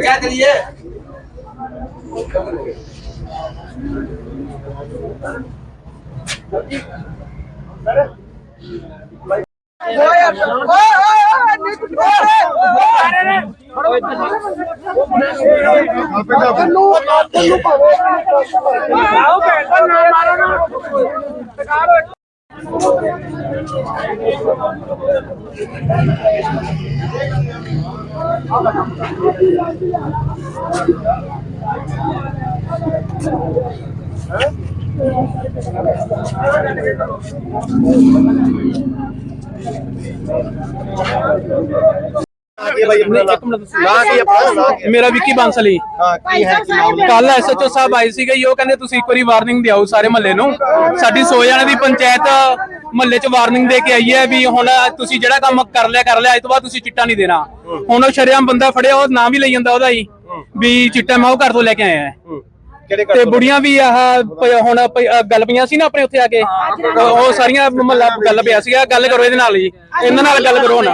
क्या करिए ਤੈਨੂੰ ਤੈਨੂੰ ਭਾਵੇਂ ਆਓ ਭੈਣ ਦਾ ਨਾਮ ਮਾਰੋ ਨਾ ਟਕਾਰ ਕੀ ਬਾਈ ਆਪਣਾ ਨਾਂ ਨਾਂ ਕੀ ਆਪਣਾ ਨਾਂ ਕੀ। ਮੇਰਾ ਵਿੱਕੀ ਬਾਂਸਲੀ ਹਾਂ ਕੀ ਹੈ ਕੀ ਮਾਮਲਾ ਕੱਲ ਐਸਐਚਓ ਸਾਹਿਬ ਆਏ ਸੀਗੇ ਜੀ, ਉਹ ਕਹਿੰਦੇ ਤੁਸੀਂ ਇੱਕ ਵਾਰੀ ਵਾਰਨਿੰਗ ਦਿਓ ਸਾਰੇ ਮਹੱਲੇ ਨੂੰ। ਸਾਡੀ ਸੋ ਜਾਣੇ ਦੀ ਪੰਚਾਇਤ ਮਹੱਲੇ 'ਚ ਵਾਰਨਿੰਗ ਦੇ ਕੇ ਆਈ ਹੈ ਵੀ ਹੁਣ ਤੁਸੀਂ ਜਿਹੜਾ ਕੰਮ ਕਰ ਲਿਆ ਕਰ ਲਿਆ ਅੱਜ ਤੋਂ ਬਾਅਦ ਤੁਸੀਂ ਚਿੱਟਾ ਨਹੀਂ ਦੇਣਾ। ਹੁਣ ਉਹ ਸ਼ਰੇਆਮ ਬੰਦਾ ਫੜਿਆ ਉਹ ਨਾਮ ਵੀ ਲਈ ਜਾਂਦਾ ਉਹਦਾ ਹੀ ਵੀ ਚਿੱਟਾ ਮੈਂ ਉਹ ਘਰ ਤੋਂ ਲੈ ਕੇ ਆਇਆ। ਹੈ ਹੂੰ। ਕਿਹੜੇ ਤੇ ਘਰ ਤੋਂ? ਬੁੜੀਆਂ ਵੀ ਆਹ ਪ- ਹੁਣ ਪ- ਗੱਲ ਪਈਆਂ ਸੀ ਨਾ ਆਪਣੇ ਉੱਥੇ ਆ ਕੇ ਉਹ ਸਾਰੀਆਂ ਮਹੱਲਾ ਗੱਲ ਪਿਆ ਸੀਗਾ ਗੱਲ ਕਰੋ ਇਹਦੇ ਨਾਲ ਜੀ ਇਹਨਾਂ ਨਾਲ ਗੱਲ ਕਰੋ ਨਾ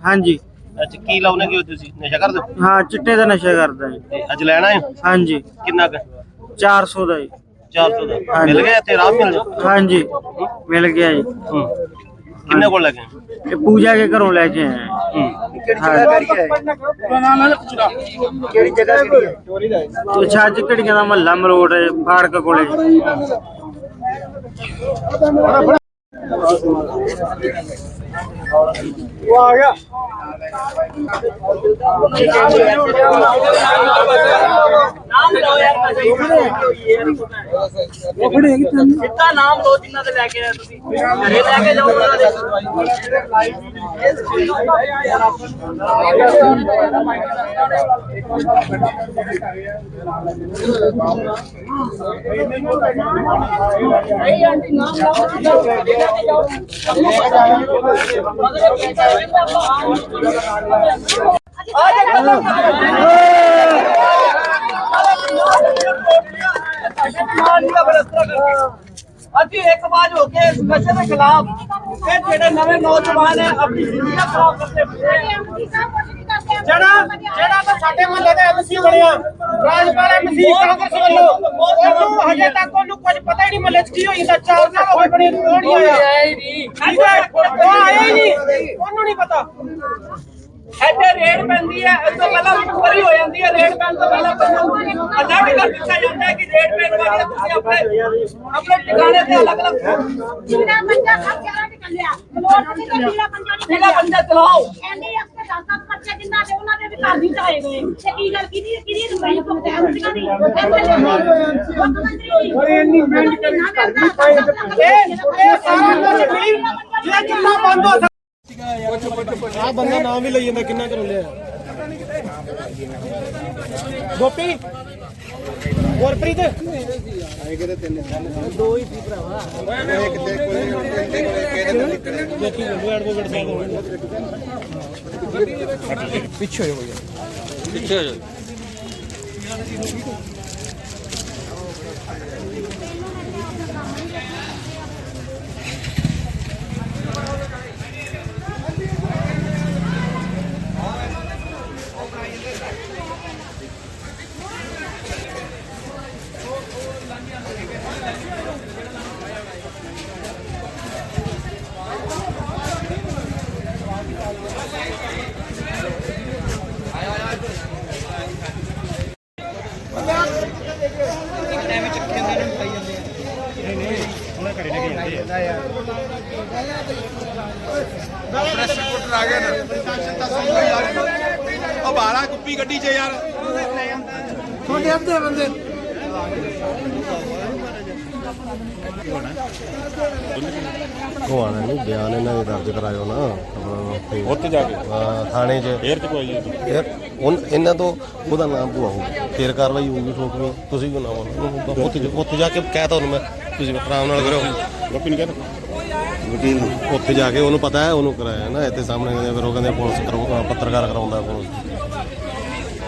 ਹਾਂਜੀ। ਅੱਛਾ ਕੀ ਲਾਉਣੇ ਕਿ ਤੁਸੀਂ? ਨਸ਼ਾ ਕਰਦੇ ਹੋ? ਹਾਂ ਚਿੱਟੇ ਦਾ ਨਸ਼ਾ ਕਰਦਾ ਜੀ ਤੇ ਅੱਜ ਲੈਣਾ ਹੈ? ਹਾਂਜੀ। ਕਿੰਨਾ ਕੁ? 400 ਦਾ ਜੀ। 400 ਦਾ। ਹਾਂਜੀ। ਮਿਲ ਗਿਆ ਇੱਥੇ ਆਰਾਮ ਮਿਲ ਜਾ ਹਾਂਜੀ। ਮਿਲ ਗਿਆ ਜੀ। ਹੂੰ। ਕਿੰਨੇ ਕੋਲ ਲੱਗੇ ਇਹ ਪੂਜਾ ਕੇ ਘਰੋਂ ਲੈ ਕੇ ਆਏ ਹਾਂ। ਹੂੰ। ਕਿਹੜੀ ਜਗ੍ਹਾ ਕਰੀ ਕਿਹੜੀ ਜਗ੍ਹਾ ਕਿਹੜੀ ਹੈ ਤੇ ਛੱਜ ਘੜੀਆਂ ਦਾ ਮਹੱਲਾ ਮਰੋੜ ਹੈ, ਫਾੜਕ ਕੋਲੇ। ਜੀ। ਉਹ ਆ ਗਿਆ। ਠੀਕ ਹੈ ਨਾਮ ਲਓ ਯਾਰ ਬੜੇ ਹੈਗੀ ਤੁਹਾਨੂੰ ਸਿੱਧਾ ਨਾਮ ਲਓ ਜਿੰਨਾ ਦੇ ਲੈ ਕੇ ਆਏ ਤੁਸੀਂ। ਘਰੇ ਲੈ ਕੇ ਜਾਓ ਉਹਨਾਂ ਦੇ। ਨਹੀਂ ਆਂਟੀ ਨਾਮ ਲਓ ਜਿੰਨਾ ਦੇ ਲੈ ਕੇ ਜਾਓ ਮਤਲਬ ਕਿ ਆਪਾਂ ਆਉਂ ਆ ਜਾ ਅਸੀਂ ਇੱਕ ਬਾਜ ਹੋ ਕੇ ਇਸ ਨਸ਼ੇ ਦੇ ਖਿਲਾਫ ਇਹ ਜਿਹੜੇ ਨਵੇਂ ਨੌਜਵਾਨ ਹੈ ਆਪਣੀ ਜ਼ਿੰਦਗੀ ਖਰਾਬ ਕਰਦੇ ਪਏ ਜਿਹੜਾ ਜਿਹੜਾ ਤਾਂ ਸਾਡੇ ਮਹੱਲੇ ਦਾ ਐਮਸੀ ਬਣਿਆ ਰਾਜਪਾਲ ਐਮਸੀ ਕਾਂਗਰਸ ਵੱਲੋਂ। ਉਹਨੂੰ ਹਜੇ ਤੱਕ ਉਹਨੂੰ ਕੁਝ ਪਤਾ ਹੀ ਨਹੀਂ ਮਹੱਲੇ 'ਚ ਕੀ ਹੋਈ ਜਾਂਦਾ ਚਾਰ ਸਾਲ ਹੋ ਗਏ ਬਣੇ ਨੂੰ ਕੌਣ ਨਹੀਂ ਆਇਆ ਉਹ ਆਇਆ ਹੀ ਨਹੀਂ। ਉਹਨੂੰ ਨਹੀਂ ਪਤਾ। ਇੱਥੇ ਰੇਡ ਪੈਂਦੀ ਹੈ ਇਸ ਤੋਂ ਪਹਿਲਾਂ ਮੁਕਰੀ ਹੋ ਜਾਂਦੀ ਹੈ ਰੇਡ ਪੈਣ ਤੋਂ ਪਹਿਲਾਂ ਪਹਿਲਾਂ ਅਲਰਟ ਕਰ ਦਿੱਤਾ ਜਾਂਦਾ ਹੈ ਕਿ ਰੇਡ ਪੈਣ ਵਾਲੇ ਤੁਸੀਂ ਆਪਣੇ ਆਪਣੇ ਟਿਕਾਣੇ ਤੇ ਅਲੱਗ ਅਲੱਗ ਪੀਲਾ ਪੰਜਾ ਸਭ ਤੇ ਚੱਲਿਆ। ਲੋਟ ਨਹੀਂ ਤੇ ਪੀਲਾ ਪੰਜਾ ਨਹੀਂ ਜ਼ਿਲ੍ਹਾ ਪੰਚਾਇਤ ਚਲਾਓ। ਐਨੇ ਆਪਣੇ ਦਸ ਦਸ ਬੱਚੇ ਜਿੰਨਾ ਦੇ ਉਹਨਾਂ ਦੇ ਵੀ ਘਰ ਨਹੀਂ ਚਾਹੇ ਗਏ। ਤੇ ਕੀ ਗੱਲ ਕਿਹਦੀ ਕਿਹਦੀ ਰੁਪਈ ਭੁਗਤੇ ਹੁੰਦੀਆਂ ਦੀ ਮੁੱਖ ਮੰਤਰੀ ਦੀ ਓਏ ਇੰਨੀ ਮਿਹਨਤ ਕਰੀ ਇਹ ਇਹ ਸਾਰਾ ਕੁਝ ਨਹੀਂ ਜੇ ਜਿੰਨਾ ਬੰਦ ਹੋ ਆ ਬੰਦਾ ਨਾਮ ਵੀ ਲਈ ਜਾਂਦਾ ਕਿੰਨਾ ਕਰੋ ਲਿਆ ਗੋਪੀ? ਗੁਰਪ੍ਰੀਤ? ਆਏ ਕਿਤੇ ਤਿੰਨ ਦੋ ਹੀ ਸੀ ਭਰਾਵਾ। ਇੱਕ ਤੇ ਕੋਈ ਦੇਖੀ ਗੰਡੂ ਐਡਵੋਕੇਟ ਸਾਹਿਬ ਪਿੱਛੇ ਹੋ ਗਿਆ ਉਹ ਬਾਲਾ ਕੁੱਪੀ ਗੱਡੀ 'ਚ ਯਾਰ। ਉਹ ਆਣਾ ਨਹੀਂ ਬਿਆਨ ਇਹਨਾਂ ਦੇ ਦਰਜ ਕਰਾਇਓ ਨਾ ਆਪਣਾ ਉੱਥੇ ਜਾ ਕੇ? ਹਾਂ ਥਾਣੇ 'ਚ। ਫੇਰ ਚ ਕੋਈ ਯਾਰ ਉਨ ਇਹਨਾਂ ਤੋਂ ਉਹਦਾ ਨਾਮ ਪਵਾਓ ਫੇਰ ਕਾਰਵਾਈ ਹੋਊਗੀ ਠੋਕਵੀਂ ਤੁਸੀਂ ਵੀ ਨਾਮ ਉੱਥੇ ਉੱਥੇ ਜਾ ਕੇ ਕਹਿ ਤਾ ਉਹਨੂੰ ਮੈਂ। ਤੁਸੀਂ ਆਰਾਮ ਨਾਲ ਕਰੋ। ਗੱਪੀ ਨਹੀਂ ਕਹਿੰਦਾ ਵਕੀਲ ਉੱਥੇ ਜਾ ਕੇ ਉਹਨੂੰ ਪਤਾ ਹੈ ਉਹਨੂੰ ਕਰਾਇਆ ਨਾ ਇੱਥੇ ਸਾਹਮਣੇ ਕਹਿੰਦੇ ਫਿਰ ਉਹ ਕਹਿੰਦੇ ਪੁਲਿਸ ਕਰੋ ਪੱਤਰਕਾਰ ਕਰਾਉਂਦਾ ਪੁਲਿਸ।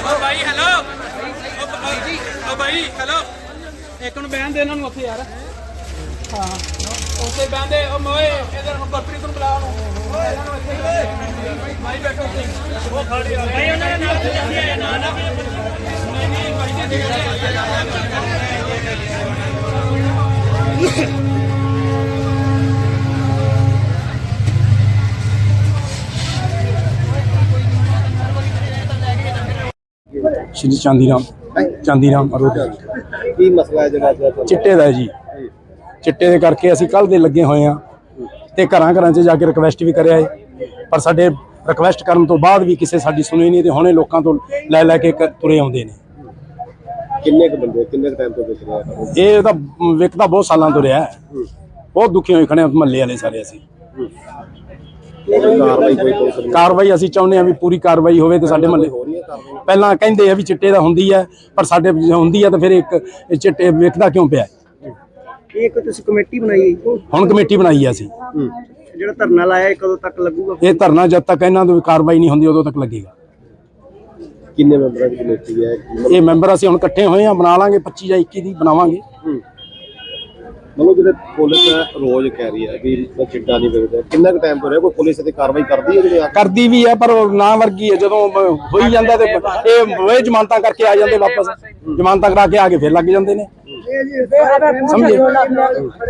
ਓ ਭਾਈ ਹੈਲੋ। ਓ ਭਾਈ ਹੈਲੋ। ਇੱਕ ਨੂੰ ਬਹਿਣ ਦੇ ਇਹਨਾਂ ਨੂੰ ਉੱਥੇ ਯਾਰ। ਹਾਂ। ਉੱਥੇ ਬਹਿਣ ਦੇ ਓ ਮੋਏ ਇਧਰ ਨੂੰ ਗੁਰਪ੍ਰੀਤ ਨੂੰ ਬੁਲਾ ਉਹਨੂੰ ਓਏ ਇਹਨਾਂ ਨੂੰ ਇੱਥੇ ਭਾਈ ਬੈਠੋ ਉੱਥੇ। ਉਹ ਖੜੀ ਆ ਭਾਈ ਉਹਨਾਂ ਦੇ ਨਾਲ ਚੱਲਦੀ ਹੈ ਨਾ ਨਾ ਨਹੀਂ ਨਹੀਂ ਭਾਈ ਜੀ ਸ਼੍ਰੀ ਚਾਂਦੀਰਾਮ ਚਾਂਦੀਰਾਮ ਅਰੋੜਾ ਕੀ ਮਸਲਾ ਹੈ ਜਿਹੜਾ ਅੱਜ ਚਿੱਟੇ ਦਾ ਹੈ ਜੀ। ਚਿੱਟੇ ਦੇ ਕਰਕੇ ਅਸੀਂ ਕੱਲ ਦੇ ਲੱਗੇ ਹੋਏ ਆ ਤੇ ਘਰਾਂ ਘਰਾਂ 'ਚ ਜਾ ਕੇ ਰਿਕਵੈਸਟ ਵੀ ਕਰਿਆ ਹੈ। ਪਰ ਸਾਡੇ ਰਿਕਵੈਸਟ ਕਰਨ ਤੋਂ ਬਾਅਦ ਵੀ ਕਿਸੇ ਸਾਡੀ ਸੁਣੀ ਨਹੀਂ ਤੇ ਹੁਣੇ ਲੋਕਾਂ ਤੋਂ ਲੈ ਲੈ ਕ- ਤੁਰੇ ਆਉਂਦੇ ਨੇ। ਕਿੰਨੇ ਕੁ ਬੰਦੇ ਕਿੰਨੇ ਕੁ ਟਾਈਮ ਤੋਂ ਦੇਖ ਰਹੇ ਆ? ਇਹ ਤਾਂ ਵਿਕਦਾ ਬਹੁਤ ਸਾਲਾਂ ਤੋਂ ਰਿਹਾ ਹੈ। ਬਹੁਤ ਦੁਖੀ ਹੋਏ ਖੜੇ ਮਹੱਲੇ ਵਾਲੇ ਸਾਰੇ ਅਸੀਂ। ਕਾਰਵਾਈ ਕੋਈ ਪੁਲਿਸ ਦੀ ਕਾਰਵਾਈ ਅਸੀਂ ਚਾਹੁੰਦੇ ਆ ਵੀ ਪੂਰੀ ਕਾਰਵਾਈ ਹੋਵੇ ਤੇ ਸਾਡੇ ਮਹੱਲੇ ਹੋ ਰਹੀ ਹੈ ਕਾਰਵਾਈ ਪਹਿਲਾਂ ਕਹਿੰਦੇ ਆ ਵੀ ਚਿੱਟੇ ਦਾ ਹੁੰਦੀ ਹੈ ਪਰ ਸਾਡੇ ਜੇ ਹੁੰਦੀ ਹੈ ਤਾਂ ਫਿਰ ਇੱਕ ਇਹ ਚਿੱਟੇ ਵਿਕਦਾ ਕਿਉਂ ਪਿਆ ਹੈ? ਇੱਕ ਤੁਸੀਂ ਕਮੇਟੀ ਬਣਾਈ ਹੈ ਹੁਣ ਕਮੇਟੀ ਬਣਾਈ ਹੈ ਅਸੀਂ। ਜਿਹੜਾ ਧਰਨਾ ਲਾਇਆ ਇਹ ਕਦੋਂ ਤੱਕ ਲੱਗੂਗਾ? ਇਹ ਧਰਨਾ ਜਦ ਤੱਕ ਇਹਨਾਂ ਤੋਂ ਕਾਰਵਾਈ ਨਹੀਂ ਹੁੰਦੀ ਉਦੋਂ ਤੱਕ ਲੱਗੇਗਾ। ਕਿੰਨੇ ਮੈਂਬਰਾਂ ਦੀ ਕਮੇਟੀ ਹੈ? ਇਹ ਮੈਂਬਰ ਅਸੀਂ ਹੁਣ ਇਕੱਠੇ ਹੋਏ ਆ ਬਣਾ ਲਾਂਗੇ 25 ਜਾਂ 21 ਦੀ ਬਣਾਵਾਂਗੇ। ਮਤਲਬ ਜਿਹੜੇ ਪੁਲਿਸ ਹੈ ਰੋਜ਼ ਕਹਿ ਰਹੀ ਹੈ ਵੀ ਇਹ ਚਿੱਟਾ ਨਹੀਂ ਵਿਕਦਾ ਕਿੰਨਾ ਕੁ ਟਾਈਮ ਤੋਂ ਰਿਹਾ? ਕੋਈ ਪੁਲਿਸ ਤੇ ਕਾਰਵਾਈ ਕਰਦੀ ਹੈ ਜਿਹੜੇ ਕਰਦੀ ਵੀ ਆ ਪਰ ਉਹ ਨਾ ਵਰਗੀ ਹੈ। ਜਦੋਂ ਹੋਈ ਜਾਂਦਾ ਤੇ ਇਹ ਹੋਏ ਜ਼ਮਾਨਤਾਂ ਕਰਕੇ ਆ ਜਾਂਦੇ ਵਾਪਸ। ਜ਼ਮਾਨਤਾਂ ਕਰਾ ਕੇ ਆ ਕੇ ਫਿਰ ਲੱਗ ਜਾਂਦੇ ਨੇ। ਸਮਝੇ?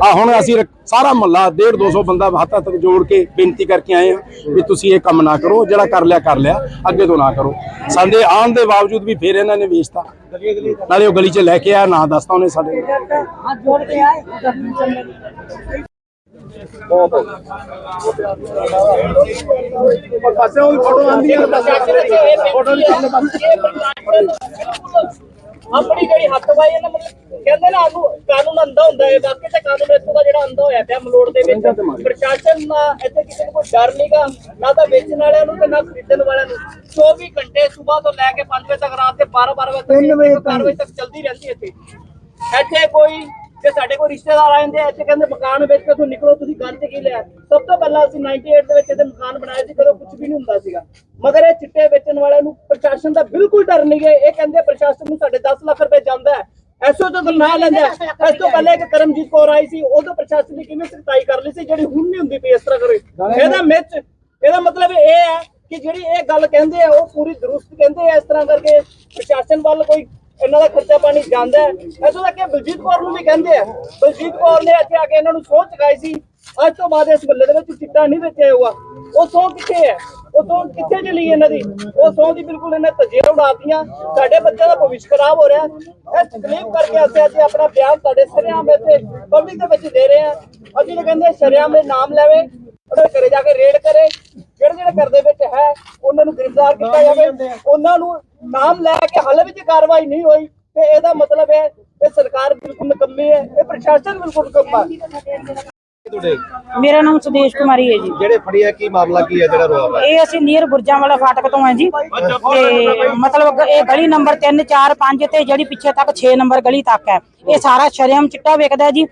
ਆ ਹੁਣ ਅਸੀਂ ਸਾਰਾ ਮਹੱਲਾ 1.5 200 ਬੰਦਾ ਹੱਥ ਹੱਥ ਜੋੜ ਕੇ ਬੇਨਤੀ ਕਰਕੇ ਆਏ ਆ ਵੀ ਤੁਸੀਂ ਇਹ ਕੰਮ ਨਾ ਕਰੋ, ਜਿਹੜਾ ਕਰ ਲਿਆ ਕਰ ਲਿਆ, ਅੱਗੇ ਤੋਂ ਨਾ ਕਰੋ। ਸਾਡੇ ਆਉਣ ਦੇ ਬਾਵਜੂਦ ਵੀ ਫਿਰ ਇਹਨਾਂ ਨੇ ਵੇਚਤਾ। ਨਾਲੇ ਉਹ ਗਲੀ 'ਚ ਲੈ ਕੇ ਆਇਆ, ਨਾ ਦੱਸਤਾ ਉਹਨੇ ਸਾਡੇ ਪਾਸੇ ਉਹ ਫੋਟੋ ਆਂਦੀ ਹੈ ਫੋਟੋ ਆਪਣੀ ਜਿਹੜੀ ਹੱਥਵਾਈ ਹੈ ਨਾ ਮਤਲਬ ਕਹਿੰਦੇ ਨਾ ਆਨੂੰ ਕਾਨੂੰਨ ਅੰਦਾ ਹੁੰਦਾ ਹੈ ਬਾਕੀ ਤੇ ਕਾਨੂੰਨ ਇੱਥੋਂ ਦਾ ਜਿਹੜਾ ਅੰਦਾ ਹੋਇਆ ਪਿਆ ਮਲੋੜ ਦੇ ਵਿੱਚ ਪ੍ਰਸ਼ਾਸਨ ਦਾ ਇੱਥੇ ਕਿਸੇ ਨੂੰ ਕੋਈ ਡਰ ਨਹੀਂਗਾ ਨਾ ਤਾਂ ਵੇਚਣ ਵਾਲਿਆਂ ਨੂੰ ਤੇ ਨਾ ਖਰੀਦਣ ਵਾਲਿਆਂ ਨੂੰ। 24 ਘੰਟੇ ਸਵੇਰ ਤੋਂ ਲੈ ਕੇ 5 ਵਜੇ ਤੱਕ ਰਾਤ ਦੇ 12 12 ਵਜੇ ਤੱਕ 4 ਵਜੇ ਤੱਕ। ਚੱਲਦੀ ਰਹਿੰਦੀ ਇੱਥੇ। ਇੱਥੇ ਕੋਈ ਜੇ ਸਾਡੇ ਕੋਈ ਰਿਸ਼ਤੇਦਾਰ ਆ ਜਾਂਦੇ ਇੱਥੇ ਕਹਿੰਦੇ ਮਕਾਨ ਵੇਚ ਕੇ ਤੁਸੀਂ ਨਿਕਲੋ, ਤੁਸੀਂ ਗੱਲ ਕੀ ਲਿਆ? ਸਭ ਤੋਂ ਪਹਿਲਾਂ ਅਸੀਂ 98 ਦੇ ਵਿੱਚ ਇਹਦੇ ਮਕਾਨ ਬਣਾਏ ਸੀ, ਕਦੋਂ ਕੁਝ ਵੀ ਨਹੀਂ ਹੁੰਦਾ ਸੀਗਾ। ਮਗਰ ਇਹ ਚਿੱਟੇ ਵੇਚਣ ਵਾਲਿਆਂ ਨੂੰ ਪ੍ਰਸ਼ਾਸਨ ਦਾ ਬਿਲਕੁਲ ਡਰ ਨਹੀਂ ਹੈ। ਇਹ ਕਹਿੰਦੇ ਪ੍ਰਸ਼ਾਸਨ ਨੂੰ ਸਾਡੇ 10 ਲੱਖ ਰੁਪਏ ਜਾਂਦਾ ਹੈ। ਐਸੋ ਤੋਂ ਨਾ ਲੈਂਦਾ ਇਸ ਤੋਂ ਪਹਿਲੇ ਇੱਕ ਕਰਮਜੀਤ ਕੌਰ ਆਈ ਸੀ, ਉਦੋਂ ਪ੍ਰਸ਼ਾਸਨ ਨੇ ਕਿਵੇਂ ਸਖਤਾਈ ਕਰ ਲਈ ਸੀ, ਜਿਹੜੀ ਹੁਣ ਨਹੀਂ ਹੁੰਦੀ ਪਈ ਇਸ ਤਰ੍ਹਾਂ ਕਰੇ। ਇਹਦਾ ਮਿੱਚ, ਇਹਦਾ ਮਤਲਬ ਇਹ ਹੈ ਕਿ ਜਿਹੜੀ ਇਹ ਗੱਲ ਕਹਿੰਦੇ ਆ, ਉਹ ਪੂਰੀ ਦਰੁਸਤ ਕਹਿੰਦੇ ਆ ਇਸ ਤਰ੍ਹਾਂ ਕਰਕੇ। ਪ੍ਰਸ਼ਾਸਨ ਵੱਲ ਕੋਈ ਇਹਨਾਂ ਦਾ ਖਰਚਾ ਪਾਣੀ ਜਾਂਦਾ ਹੈ। ਇਥੋਂ ਤੱਕ ਕਿ ਬਲਜੀਤ ਕੌਰ ਨੂੰ ਵੀ ਕਹਿੰਦੇ ਆ, ਬਲਜੀਤ ਕੌਰ ਨੇ ਇੱਥੇ ਆ ਕੇ ਇਹਨਾਂ ਨੂੰ ਸੋਚ ਚੁਕਾਈ ਸੀ। ਅੱਜ ਤੋਂ ਬਾਅਦ ਇਸ ਬੱਲੇ ਦੇ ਵਿੱਚ ਚਿੱਟਾ ਨਹੀਂ ਵੇਚਿਆ ਹੋਊਗਾ। ਉਹ ਸੌ ਕਿੱਥੇ ਹੈ? ਉਹ ਸੌ ਕਿੱਥੇ ਚਲੀ ਇਹਨਾਂ ਦੀ? ਉਹ ਸੌ ਦੀ ਬਿਲਕੁਲ ਇਹਨੇ ਤਜੀਆਂ ਉਡਾਤੀਆਂ। ਸਾਡੇ ਬੱਚਿਆਂ ਦਾ ਭਵਿੱਖ ਖਰਾਬ ਹੋ ਰਿਹਾ ਇਹ ਤਕਲੀਫ ਕਰਕੇ ਅਸੀਂ ਅੱਜ ਆਪਣਾ ਬਿਆਨ ਤੁਹਾਡੇ ਸਰਿਆਮ ਇੱਥੇ ਪਬਲਿਕ ਦੇ ਵਿੱਚ ਦੇ ਰਹੇ ਹਾਂ। ਅਸੀਂ ਤਾਂ ਕਹਿੰਦੇ ਸਰਿਆਂ ਦੇ ਨਾਮ ਲੈਵੇ। ਉਹਦੇ ਘਰੇ ਜਾ ਕੇ ਰੇਡ ਕਰੇ। ਜਿਹੜੇ ਜਿਹੜੇ ਘਰ ਦੇ ਵਿੱਚ ਹੈ ਉਹਨਾਂ ਨੂੰ ਗ੍ਰਿਫਤਾਰ ਕੀਤਾ ਜਾਵੇ। ਉਹਨਾਂ ਨੂੰ ਨਾਮ ਲੈ ਕੇ ਹਾਲੇ ਵੀ ਜੇ ਕਾਰਵਾਈ ਨਹੀਂ ਹੋਈ ਤੇ ਇਹਦਾ ਮਤਲਬ ਹੈ ਕਿ ਸਰਕਾਰ ਬਿਲਕੁਲ ਨਿਕੰਮੀ ਹੈ ਇਹ ਪ੍ਰਸ਼ਾਸਨ ਬਿਲਕੁਲ ਨਿਕੰਮਾ ਹੈ। ਮੇਰਾ ਨਾਮ ਸੁਦੇਸ਼ ਕੁਮਾਰੀ ਹੈ ਜੀ। ਜਿਹੜੇ ਫੜਿਆ ਕੀ ਮਾਮਲਾ ਕੀ ਹੈ ਜਿਹੜਾ ਰੋਆ ਇਹ ਅਸੀਂ ਨੀਰ ਬੁਰਜਾਂ ਵਾਲਾ ਫਾਟਕ ਤੋਂ ਹਾਂ ਜੀ। ਤੇ ਮਤਲਬ ਇਹ ਗਲੀ ਨੰਬਰ 3 4 5 ਤੇ ਜਿਹੜੀ ਪਿੱਛੇ ਤੱਕ 6 ਨੰਬਰ ਗਲੀ ਤੱਕ ਹੈ। ਇਹ ਸਾਰਾ ਸ਼ਰੇਆਮ ਚਿੱਟਾ ਵੇਚਦਾ ਜੀ।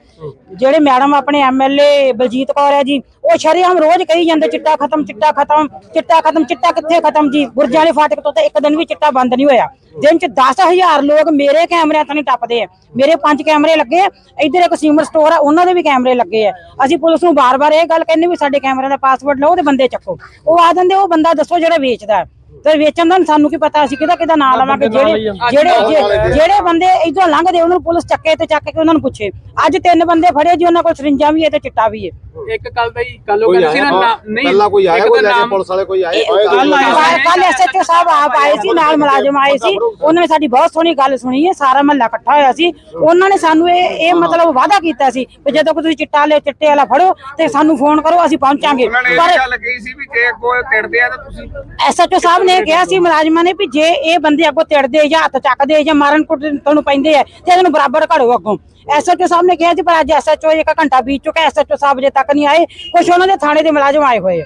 ਜਿਹੜੇ ਮੈਡਮ ਆਪਣੇ ਐਮਐਲਏ ਬਲਜੀਤ ਕੌਰ ਹੈ ਜੀ ਉਹ ਸ਼ਰੇਆਮ ਰੋਜ਼ ਕਹੀ ਜਾਂਦੇ, ਚਿੱਟਾ ਖਤਮ ਚਿੱਟਾ ਖਤਮ ਚਿੱਟਾ ਖਤਮ, ਚਿੱਟਾ ਕਿੱਥੇ ਖਤਮ ਜੀ? ਬੁਰਜਾਂ ਵਾਲੇ ਫਾਟਕ ਤੋਂ ਤਾਂ ਇੱਕ ਦਿਨ ਵੀ ਚਿੱਟਾ ਬੰਦ ਨਹੀਂ ਹੋਇਆ। ਦਿਨ ਚ 10000 ਲੋਕ ਮੇਰੇ ਕੈਮਰਿਆਂ ਤੋਂ ਨਹੀਂ ਟੱਪਦੇ। ਆ ਮੇਰੇ ਪੰਜ ਕੈਮਰੇ ਲੱਗੇ ਆ ਇੱਧਰ ਇੱਕ ਸੀਮਰ ਸਟੋਰ ਆ, ਉਹਨਾਂ ਦੇ ਵੀ ਕੈਮਰੇ ਲੱਗੇ ਆ। ਅਸੀਂ ਪੁਲਿਸ ਨੂੰ ਬਾਰ-ਬਾਰ ਇਹ ਗੱਲ ਕਹਿੰਦੇ ਵੀ ਸਾਡੇ ਕੈਮਰਿਆਂ ਦਾ ਪਾਸਵਰਡ ਲਓ ਤੇ ਬੰਦੇ ਚੱਕੋ। ਉਹ ਆ ਦਿੰਦੇ ਉਹ ਬੰਦਾ ਦੱਸੋ ਜਿਹੜਾ ਵੇਚਦਾ। ਤੇ ਵੇਚਣ ਦਾ ਸਾਨੂੰ ਕੀ ਪਤਾ ਅਸੀਂ ਕਿਹਦਾ ਕਿਹਦਾ ਨਾਂ ਲਵਾਂਗੇ ਜਿਹੜੇ ਜਿਹੜੇ ਜਿਹੜੇ ਬੰਦੇ ਇਧਰੋਂ ਲੰਘਦੇ ਉਹਨਾਂ ਨੂੰ ਪੁਲਿਸ ਚੱਕੇ ਤੇ ਚੱਕ ਕੇ ਉਹਨਾਂ ਨੂੰ ਪੁੱਛੇ। ਅੱਜ ਤਿੰਨ ਬੰਦੇ ਫੜੇ ਜੀ ਉਹਨਾਂ ਕੋਲ ਸਰਿੰਜਾਂ ਵੀ ਹੈ ਤੇ ਚਿੱਟਾ ਵੀ ਹੈ। ਇੱਕ ਕੱਲ ਦਾ ਹੀ ਕੱਲ ਉਹ ਕਹਿੰਦੇ ਸੀ ਨਾ ਨਾ- ਨਹੀਂ ਪਹਿਲਾਂ ਕੋਈ ਆਇਆ ਇੱਕ ਕੋਈ ਤਾਂ ਲੈ ਕੇ ਨਾਮ- ਪੁਲਿਸ ਵਾਲੇ ਕੋਈ ਆਏ? ਕੱਲ੍ਹ ਆਏ ਸੀ। ਕੱਲ ਐਸਐਚਓ ਸਾਹਿਬ ਆਪ ਆਏ ਸੀ ਨਾਲ ਮੁਲਾਜ਼ਮ ਆਏ ਸੀ। ਉਹਨਾਂ ਨੇ ਸਾਡੀ ਬਹੁਤ ਸੋਹਣੀ ਗੱਲ ਸੁਣੀ ਹੈ ਸਾਰਾ ਮਹੱਲਾ ਇਕੱਠਾ ਹੋਇਆ ਸੀ। ਉਹਨਾਂ ਨੇ ਸਾਨੂੰ ਇਹ ਇਹ ਮਤਲਬ ਵਾਅਦਾ ਕੀਤਾ ਸੀ ਕਿ ਜਦੋਂ ਕੋਈ ਤੁਸੀਂ ਚਿੱਟਾ ਲੈ ਚਿੱਟੇ ਵਾਲਾ ਫੜੋ ਤੇ ਸਾਨੂੰ ਫੋਨ ਕਰੋ ਅਸੀਂ ਪਹੁੰਚਾਂਗੇ। ਪਰ ਕਹੀ ਸੀ ਵੀ ਜੇ ਕੋਈ ਟਿੜਦੇ ਆ ਤਾਂ ਤੁਸੀਂ ਐਸਐਚਓ ਸਾਹਿਬ ਨੇ ਕਿਹਾ ਸੀ ਮੁਲਾਜ਼ਮਾਂ ਨੇ ਵੀ ਜੇ ਇਹ ਬੰਦੇ ਅੱਗੋਂ ਤਿੜਦੇ ਜਾਂ ਹੱਥ ਚੱਕਦੇ ਜਾਂ ਮਾਰਨ ਕੁੱਟਣ ਨੂੰ ਪੈਂਦੇ ਆ ਤੇ ਇਹਨਾਂ ਨੂੰ ਬਰਾਬਰ ਘੜੋ ਅੱਗੋਂ। ਐਸਐਚਓ ਸਾਹਿਬ ਨੇ ਕਿਹਾ ਸੀ ਪਰ ਅੱਜ ਐਸਐਚਓ ਇੱਕ ਘੰਟਾ ਬੀਤ ਚੁੱਕਾ ਐਸਐਚਓ ਸਾਹਿਬ ਜੇ ਤੱਕ ਨਹੀਂ ਆਏ। ਕੁਝ ਉਹਨਾਂ ਦੇ ਥਾਣੇ ਦੇ ਮੁਲਾਜ਼ਮ ਆਏ ਹੋਏ ਆ।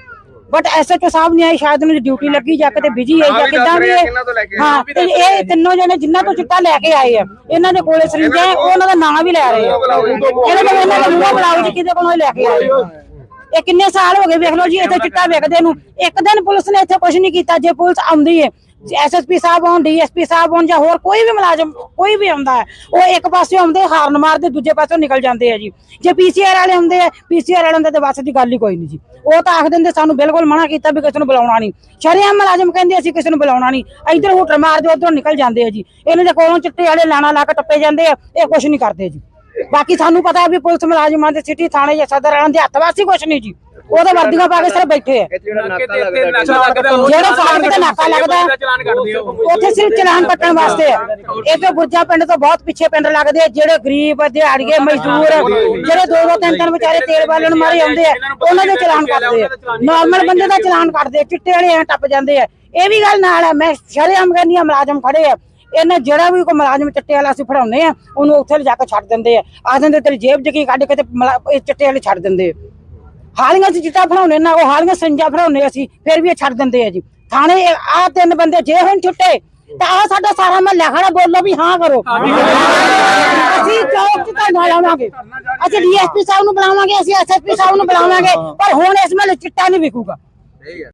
ਬਟ ਐਸਐਚਓ ਸਾਹਿਬ ਨਹੀਂ ਆਏ ਸ਼ਾਇਦ ਉਹਨਾਂ ਦੀ ਡਿਊਟੀ ਲੱਗੀ ਜਾਂ ਕਿਤੇ ਬਿਜ਼ੀ ਹੈ ਜਾਂ ਕਿਦਾਂ ਵੀ ਹੈ ਤੇ ਇਹ ਤਿੰਨੋਂ ਜਣੇ ਜਿਨ੍ਹਾਂ ਤੋਂ ਚਿੱਟਾ ਲੈ ਕੇ ਆਏ ਆ ਇਹਨਾਂ ਦੇ ਕੋਲੇ ਸਰਿੰਜਾਂ ਉਹਨਾਂ ਦਾ ਨਾਮ ਵੀ ਲੈ ਰਹੇ ਆ। ਇਹਨਾਂ ਦੇ ਮੂੰਹ ਬੁਲਾਓ ਜੀ ਕਿਹਦੇ ਕੋਲੋਂ ਇਹ ਲੈ ਕੇ ਆਏ ਇਹ ਕਿੰਨੇ ਸਾਲ ਹੋ ਗਏ? ਵੇਖ ਲਓ ਜੀ ਇੱਥੇ ਚਿੱਟਾ ਵੇਖਦੇ ਨੂੰ। ਇੱਕ ਦਿਨ ਪੁਲਿਸ ਨੇ ਇੱਥੇ ਕੁਝ ਨਹੀਂ ਕੀਤਾ ਜੇ ਪੁਲਿਸ ਆਉਂਦੀ ਹੈ ਐਸਐਸਪੀ ਸਾਹਿਬ ਹੋਣ ਡੀਐਸਪੀ ਸਾਹਿਬ ਹੋਣ ਜਾਂ ਹੋਰ ਕੋਈ ਵੀ ਮੁਲਾਜ਼ਮ ਕੋਈ ਵੀ ਆਉਂਦਾ ਹੈ ਉਹ ਇੱਕ ਪਾਸੇ ਆਉਂਦੇ ਹਾਰਨ ਮਾਰਦੇ ਦੂਜੇ ਪਾਸੇ ਨਿਕਲ ਜਾਂਦੇ ਆ ਜੀ। ਜੇ ਪੀਸੀਆਰ ਵਾਲੇ ਹੁੰਦੇ ਆ ਪੀਸੀਆਰ ਵਾਲਿਆਂ ਦੇ ਤਾਂ ਬਸ ਦੀ ਗੱਲ ਹੀ ਕੋਈ ਨਹੀਂ ਜੀ। ਉਹ ਤਾਂ ਆਖ ਦਿੰਦੇ ਸਾਨੂੰ ਬਿਲਕੁਲ ਮਨਾ ਕੀਤਾ ਵੀ ਕਿਸੇ ਨੂੰ ਬੁਲਾਉਣਾ ਨਹੀਂ। ਸ਼ਰੇਆਮ ਮੁਲਾਜ਼ਮ ਕਹਿੰਦੇ ਅਸੀਂ ਕਿਸੇ ਨੂੰ ਬੁਲਾਉਣਾ ਨਹੀਂ। ਇੱਧਰ ਹੂਟਰ ਮਾਰਦੇ ਉਧਰੋਂ ਨਿਕਲ ਜਾਂਦੇ ਆ ਜੀ। ਇਹਨਾਂ ਦੇ ਕੋਲੋਂ ਚਿੱਟੇ ਵਾਲੇ ਲਾਣਾ ਲਾ ਕੇ ਟੱਪੇ ਜਾਂਦੇ ਆ ਇਹ ਕੁਝ ਨਹੀਂ ਕਰਦੇ ਜੀ। ਬਾਕੀ ਸਾਨੂੰ ਪਤਾ ਵੀ ਪੁਲਿਸ ਮੁਲਾਜ਼ਮਾਂ ਦੇ ਸਿਟੀ ਥਾਣੇ ਜਾਂ ਸਦਰ ਵਾਲਿਆਂ ਦੇ ਹੱਥ ਵਾਸੀ ਕੁਝ ਨਹੀਂ ਜੀ। ਉਹਦੇ ਵਰਦੀਆਂ ਪਾ ਕੇ ਸਿਰ ਬੈਠੇ ਆ। ਜਿਹੜਾ ਨਾਕਾ ਤੇ- ਨਾਕਾ ਲੱਗਦਾ ਆ। ਉੱਥੇ ਸਿਰਫ ਚਲਾਨ ਕੱਟਣ ਵਾਸਤੇ ਹੈ ਇਹ ਤੇ ਗੁਰਜਾ ਪਿੰਡ ਤੋਂ ਬਹੁਤ ਪਿੱਛੇ ਪਿੰਡ ਲੱਗਦੇ ਆ ਜਿਹੜੇ ਗਰੀਬ ਦਿਹਾੜੀਏ ਮਜ਼ਦੂਰ ਜਿਹੜੇ ਦੋ ਦੋ ਤਿੰਨ ਤਿੰਨ ਵਿਚਾਰੇ ਤੇਲ ਬਾਲਣ ਮਾਰੇ ਆਉਂਦੇ ਆ ਉਹਨਾਂ ਦੇ ਚਲਾਨ ਕੱਟਦੇ ਆ। ਨਾਰਮਲ ਬੰਦੇ ਦਾ ਚਲਾਨ ਕੱਟਦੇ ਆ, ਚਿੱਟੇ ਵਾਲੇ ਐ ਟੱਪ ਜਾਂਦੇ ਆ। ਇਹ ਵੀ ਗੱਲ ਨਾਲ ਹੈ ਮੈਂ ਸ਼ਰੇਆਮ ਕਹਿੰਦੀ ਆ ਮੁਲਾਜ਼ਮ ਖੜੇ ਆ। ਇਹਨਾਂ ਜਿਹੜਾ ਵੀ ਕੋਈ ਮੁਲਾਜ਼ਮ ਚਿੱਟੇ ਵਾਲਾ ਅਸੀਂ ਫੜਾਉਂਦੇ ਆ ਉਹਨੂੰ ਉੱਥੇ ਲਿਜਾ ਕੇ ਛੱਡ ਦਿੰਦੇ ਆ। ਆ ਦਿੰਦੇ ਤੇਰੀ ਜੇਬ 'ਚ ਕੀ ਕੱਢ ਕੇ ਤੇ ਮੁਲਾ- ਇਹ ਚਿੱਟੇ ਵਾਲੇ ਛੱਡ ਦਿੰਦੇ ਹਾਲੀਆਂ ਚ ਚਿੱਟਾ ਫੜਾਉਣੇ ਨਾ ਉਹ ਹਾਲੀਆਂ ਸੰਜਾ ਫੜਾਉਣੇ ਅਸੀਂ ਫਿਰ ਵੀ ਇਹ ਛੱਡ ਦਿੰਦੇ ਆ ਜੀ। ਥਾਣੇ ਆ ਤਿੰਨ ਬੰਦੇ ਜੇ ਹੁਣ ਛੁੱਟੇ ਤਾਂ ਆ ਸਾਡਾ ਸਾਰਾ ਮਹੱਲਾ ਖੜਾ ਬੋਲੋ ਵੀ ਹਾਂ ਕਰੋ। ਅਸੀਂ ਚੌਕ ਚ ਤਾਂ ਲਾਵਾਂਗੇ। ਅਸੀਂ ਡੀਐਸਪੀ ਸਾਹਿਬ ਨੂੰ ਬੁਲਾਵਾਂਗੇ ਅਸੀਂ ਐਸਐਸਪੀ ਸਾਹਿਬ ਨੂੰ ਬੁਲਾਵਾਂਗੇ ਪਰ ਹੁਣ ਇਸ ਮਹੱਲੇ ਚਿੱਟਾ ਨਹੀਂ ਵਿਕੂਗਾ।